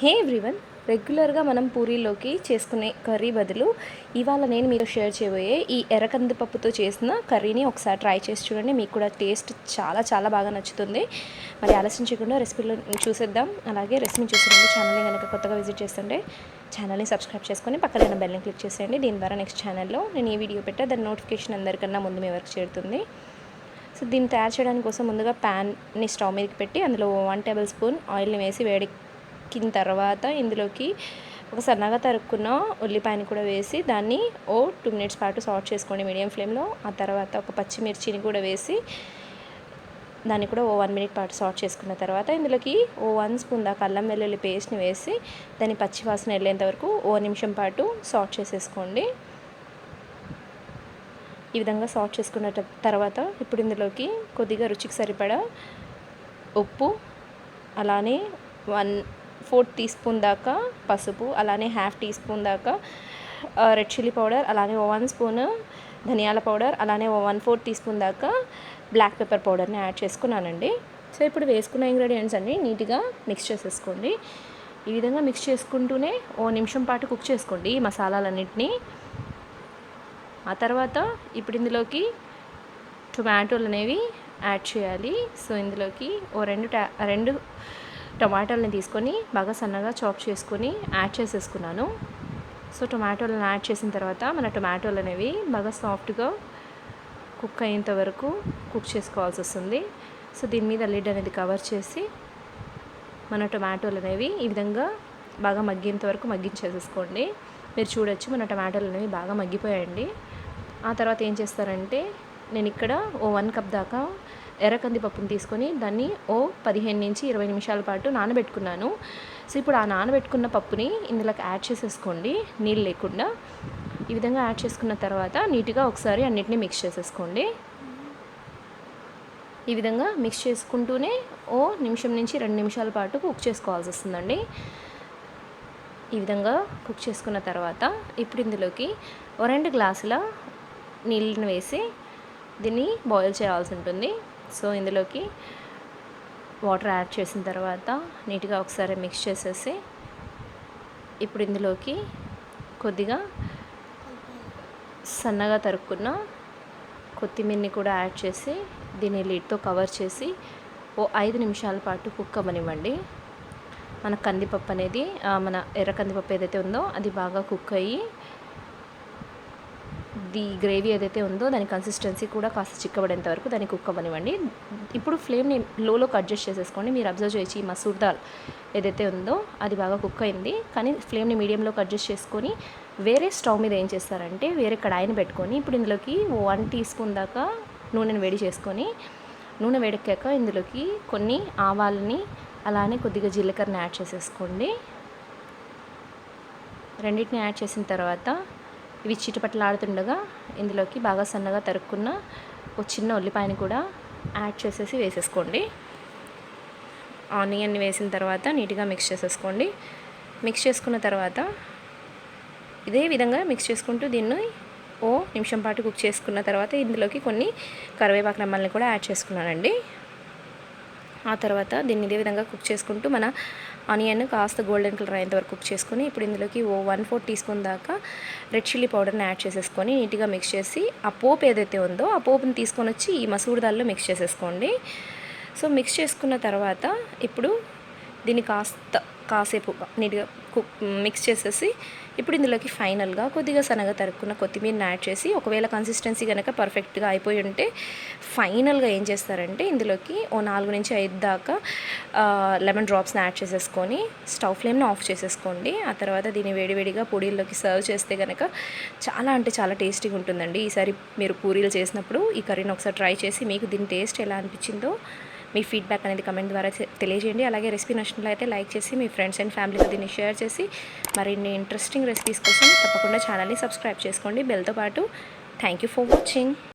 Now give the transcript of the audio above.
హే everyone. రెగ్యులర్గా మనం పూరీలోకి చేసుకునే కర్రీ బదులు ఇవాళ నేను మీతో షేర్ చేయబోయే ఈ ఎర్రకందిపప్పుతో చేసిన కర్రీని ఒకసారి ట్రై చేసి చూడండి. మీకు కూడా టేస్ట్ చాలా చాలా బాగా నచ్చుతుంది. మరి ఆలస్యం చేయకుండా రెసిపీలో చూసేద్దాం. అలాగే రెసిపీ చూసే ఛానల్ని కనుక కొత్తగా విజిట్ చేస్తుంటే ఛానల్ని సబ్స్క్రైబ్ చేసుకొని పక్కన బెల్ని క్లిక్ చేసేయండి. దీని ద్వారా నెక్స్ట్ ఛానల్లో నేను ఈ వీడియో పెట్టా దాని నోటిఫికేషన్ అందరికన్నా ముందు మీ వరకు చేరుతుంది. సో దీన్ని తయారు చేయడానికి కోసం ముందుగా ప్యాన్ని స్టవ్ మీదకి పెట్టి అందులో వన్ టేబుల్ స్పూన్ ఆయిల్ని వేసి వేడి ఉడికిన తర్వాత ఇందులోకి ఒక సన్నగా తరుక్కున్న ఉల్లిపాయని కూడా వేసి దాన్ని ఓ టూ మినిట్స్ పాటు సాట్ చేసుకోండి మీడియం ఫ్లేమ్లో. ఆ తర్వాత ఒక పచ్చిమిర్చిని కూడా వేసి దాన్ని కూడా ఓ వన్ మినిట్ పాటు సాట్ చేసుకున్న తర్వాత ఇందులోకి ఓ వన్ స్పూన్ దాకా అల్లం వెల్లుల్లి పేస్ట్ని వేసి దాని పచ్చివాసన వెళ్ళేంత వరకు ఓ నిమిషం పాటు సాట్ చేసేసుకోండి. ఈ విధంగా సాట్ చేసుకున్న తర్వాత ఇప్పుడు ఇందులోకి కొద్దిగా రుచికి సరిపడా ఉప్పు అలానే వన్ ఫోర్త్ టీ స్పూన్ దాకా పసుపు అలానే హాఫ్ టీ స్పూన్ దాకా రెడ్ చిల్లీ పౌడర్ అలానే వన్ స్పూన్ ధనియాల పౌడర్ అలానే వన్ ఫోర్త్ టీ స్పూన్ దాకా బ్లాక్ పెప్పర్ పౌడర్ని యాడ్ చేసుకున్నానండి. సో ఇప్పుడు వేసుకున్న ఇంగ్రీడియంట్స్ అన్నీ నీట్గా మిక్స్ చేసేసుకోండి. ఈ విధంగా మిక్స్ చేసుకుంటూనే ఓ నిమిషం పాటు కుక్ చేసుకోండి ఈ మసాలాలన్నింటినీ. ఆ తర్వాత ఇప్పుడు ఇందులోకి టొమాటోలు అనేవి యాడ్ చేయాలి. సో ఇందులోకి ఓ రెండు టా రెండు టమాటాలని తీసుకొని బాగా సన్నగా చాప్ చేసుకొని యాడ్ చేసేసుకున్నాను. సో టొమాటోలను యాడ్ చేసిన తర్వాత మన టొమాటోలు అనేవి బాగా సాఫ్ట్గా కుక్ అయ్యేంత వరకు కుక్ చేసుకోవాల్సి వస్తుంది. సో దీని మీద లిడ్ అనేది కవర్ చేసి మన టొమాటోలు అనేవి ఈ విధంగా బాగా మగ్గేంత వరకు మగ్గించేసేసుకోండి. మీరు చూడొచ్చు మన టమాటాలు అనేవి బాగా మగ్గిపోయాయండి. ఆ తర్వాత ఏం చేస్తారంటే నేను ఇక్కడ ఓ వన్ కప్ దాకా ఎర్రకంది పప్పుని తీసుకొని దాన్ని ఓ పదిహేను నుంచి ఇరవై నిమిషాల పాటు నానబెట్టుకున్నాను. సో ఇప్పుడు ఆ నానబెట్టుకున్న పప్పుని ఇందులోకి యాడ్ చేసేసుకోండి నీళ్ళు లేకుండా. ఈ విధంగా యాడ్ చేసుకున్న తర్వాత నీట్గా ఒకసారి అన్నిటిని మిక్స్ చేసేసుకోండి. ఈ విధంగా మిక్స్ చేసుకుంటూనే ఓ నిమిషం నుంచి రెండు నిమిషాల పాటు కుక్ చేసుకోవాల్సి వస్తుందండి. ఈ విధంగా కుక్ చేసుకున్న తర్వాత ఇప్పుడు ఇందులోకి ఓ రెండు గ్లాసుల నీళ్ళని వేసి దీన్ని బాయిల్ చేయాల్సి ఉంటుంది. సో ఇందులోకి వాటర్ యాడ్ చేసిన తర్వాత నీట్గా ఒకసారి మిక్స్ చేసేసి ఇప్పుడు ఇందులోకి కొద్దిగా సన్నగా తరుక్కున్న కొత్తిమీరని కూడా యాడ్ చేసి దీన్ని లీడ్తో కవర్ చేసి ఓ ఐదు నిమిషాల పాటు కుక్ అవ్వనివ్వండి. మన కందిపప్పు అనేది మన ఎర్ర కందిపప్పు ఏదైతే ఉందో అది బాగా కుక్ అయ్యి ది గ్రేవీ ఏదైతే ఉందో దాని కన్సిస్టెన్సీ కూడా కాస్త చిక్కబడేంత వరకు దాన్ని కుక్ అవ్వనివ్వండి. ఇప్పుడు ఫ్లేమ్ని లోలోకి అడ్జస్ట్ చేసేసుకోండి. మీరు అబ్జర్వ్ చేసి మసూర్ దాల్ ఏదైతే ఉందో అది బాగా కుక్ అయింది. కానీ ఫ్లేమ్ని మీడియంలోకి అడ్జస్ట్ చేసుకొని వేరే స్టవ్ మీద ఏం చేస్తారంటే వేరే కడాయిని పెట్టుకొని ఇప్పుడు ఇందులోకి వన్ టీ స్పూన్ దాకా నూనెను వేడి చేసుకొని నూనె వేడెక్కాక ఇందులోకి కొన్ని ఆవాలని అలానే కొద్దిగా జీలకర్రని యాడ్ చేసేసుకోండి. రెండింటిని యాడ్ చేసిన తర్వాత ఇవి చిటపట్లాడుతుండగా ఇందులోకి బాగా సన్నగా తరుక్కున్న ఒక చిన్న ఉల్లిపాయని కూడా యాడ్ చేసేసి వేసేసుకోండి. ఆనియన్ని వేసిన తర్వాత నీట్గా మిక్స్ చేసేసుకోండి. మిక్స్ చేసుకున్న తర్వాత ఇదే విధంగా మిక్స్ చేసుకుంటూ దీన్ని ఓ నిమిషం పాటు కుక్ చేసుకున్న తర్వాత ఇందులోకి కొన్ని కరివేపాకు రమ్మల్ని కూడా యాడ్ చేసుకున్నానండి. ఆ తర్వాత దీన్ని ఇదే విధంగా కుక్ చేసుకుంటూ మన ఆనియన్ కాస్త గోల్డెన్ కలర్ అయ్యేంత వరకు కుక్ చేసుకొని ఇప్పుడు ఇందులోకి ఓ వన్ ఫోర్ టీ స్పూన్ దాకా రెడ్ చిల్లీ పౌడర్ని యాడ్ చేసేసుకొని నీట్గా మిక్స్ చేసి ఆ పోపు ఏదైతే ఉందో ఆ పోపుని తీసుకొని వచ్చి ఈ మసూర్ దాల్లో మిక్స్ చేసేసుకోండి. సో మిక్స్ చేసుకున్న తర్వాత ఇప్పుడు దీన్ని కాస్త కాసేపు నీట్గా కుక్ మిక్స్ చేసేసి ఇప్పుడు ఇందులోకి ఫైనల్గా కొద్దిగా సన్నగా తరుక్కున్న కొత్తిమీరని యాడ్ చేసి ఒకవేళ కన్సిస్టెన్సీ కనుక పర్ఫెక్ట్గా అయిపోయి ఉంటే ఫైనల్గా ఏం చేస్తారంటే ఇందులోకి ఓ నాలుగు నుంచి ఐదు దాకా లెమన్ డ్రాప్స్ని యాడ్ చేసేసుకొని స్టవ్ ఫ్లేమ్ని ఆఫ్ చేసేసుకోండి. ఆ తర్వాత దీన్ని వేడివేడిగా పొడిల్లోకి సర్వ్ చేస్తే కనుక చాలా అంటే చాలా టేస్టీగా ఉంటుందండి. ఈసారి మీరు పూరీలు చేసినప్పుడు ఈ కర్రీని ఒకసారి ట్రై చేసి మీకు దీని టేస్ట్ ఎలా అనిపించిందో మీ ఫీడ్బ్యాక్ అనేది కమెంట్ ద్వారా తెలియజేయండి. అలాగే రెసిపీ నచ్చినట్లయితే లైక్ చేసి మీ ఫ్రెండ్స్ అండ్ ఫ్యామిలీతో దీన్ని షేర్ చేసి మరిన్ని ఇంట్రెస్టింగ్ రెసిపీస్ కోసం తప్పకుండా ఛానల్ని సబ్స్క్రైబ్ చేసుకోండి. బెల్తో పాటు థ్యాంక్ యూ ఫర్ వాచింగ్